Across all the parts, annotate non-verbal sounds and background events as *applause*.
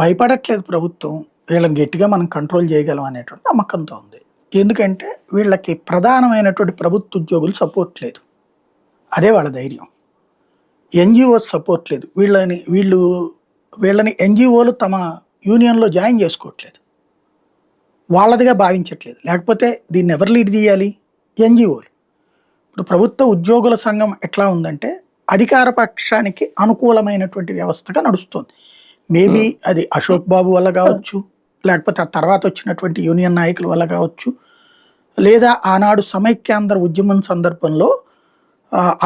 భయపడట్లేదు ప్రభుత్వం. వీళ్ళని గట్టిగా మనం కంట్రోల్ చేయగలం అనేటువంటి నమ్మకంతో ఉంది. ఎందుకంటే వీళ్ళకి ప్రధానమైనటువంటి ప్రభుత్వ ఉద్యోగులు సపోర్ట్ లేదు. అదే వాళ్ళ ధైర్యం. ఎన్జిఓ సపోర్ట్ లేదు. వీళ్ళని వీళ్ళు వీళ్ళని ఎన్జిఓలు తమ యూనియన్లో జాయిన్ చేసుకోవట్లేదు. వాళ్ళదిగా భావించట్లేదు. లేకపోతే దీన్ని ఎవరు లీడ్ చేయాలి? ఎన్జిఓలు. ఇప్పుడు ప్రభుత్వ ఉద్యోగుల సంఘం ఎట్లా ఉందంటే అధికార పక్షానికి అనుకూలమైనటువంటి వ్యవస్థగా నడుస్తుంది. మేబీ అది అశోక్ బాబు వల్ల కావచ్చు లేకపోతే ఆ తర్వాత వచ్చినటువంటి యూనియన్ నాయకుల వల్ల కావచ్చు లేదా ఆనాడు సమైక్యాంధ్ర ఉద్యమం సందర్భంలో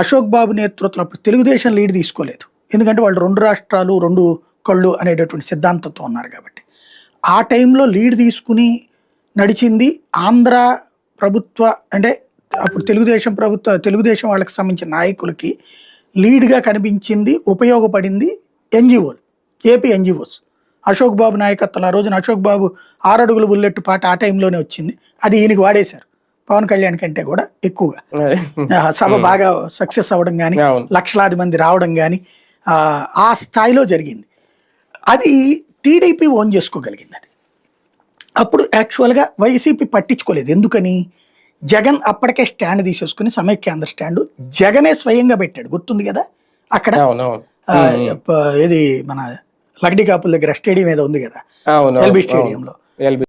అశోక్ బాబు నేతృత్వంలో అప్పుడు తెలుగుదేశం లీడ్ తీసుకోలేదు. ఎందుకంటే వాళ్ళు రెండు రాష్ట్రాలు రెండు కళ్ళు అనేటటువంటి సిద్ధాంతంతో ఉన్నారు కాబట్టి. ఆ టైంలో లీడ్ తీసుకుని నడిచింది ఆంధ్ర ప్రభుత్వ అంటే అప్పుడు తెలుగుదేశం ప్రభుత్వ తెలుగుదేశం వాళ్ళకి సంబంధించిన నాయకులకి లీడ్గా కనిపించింది ఉపయోగపడింది ఎన్జిఓలు. AP NGOs. అశోక్ బాబు నాయకత్వంలో ఆ రోజున అశోక్ బాబు ఆరడుగుల బుల్లెట్ పాట ఆ టైంలోనే వచ్చింది. అది ఈయనకి వాడేశారు. పవన్ కళ్యాణ్ కంటే కూడా ఎక్కువగా. *laughs* సభ బాగా సక్సెస్ అవ్వడం కానీ. లక్షలాది మంది రావడం కానీ ఆ స్థాయిలో జరిగింది. అది టీడీపీ ఓన్ చేసుకోగలిగింది అది. అప్పుడు యాక్చువల్గా వైసీపీ పట్టించుకోలేదు. ఎందుకని? జగన్ అప్పటికే స్టాండ్ తీసేసుకుని సమైక్యాంధ్ర స్టాండ్ జగనే స్వయంగా పెట్టాడు. గుర్తుంది కదా? అక్కడ ఇది మన లగ్డి కాపుల దగ్గర స్టేడియం ఏదో ఉంది కదా. ఎల్బీ స్టేడియంలో. ఎల్బి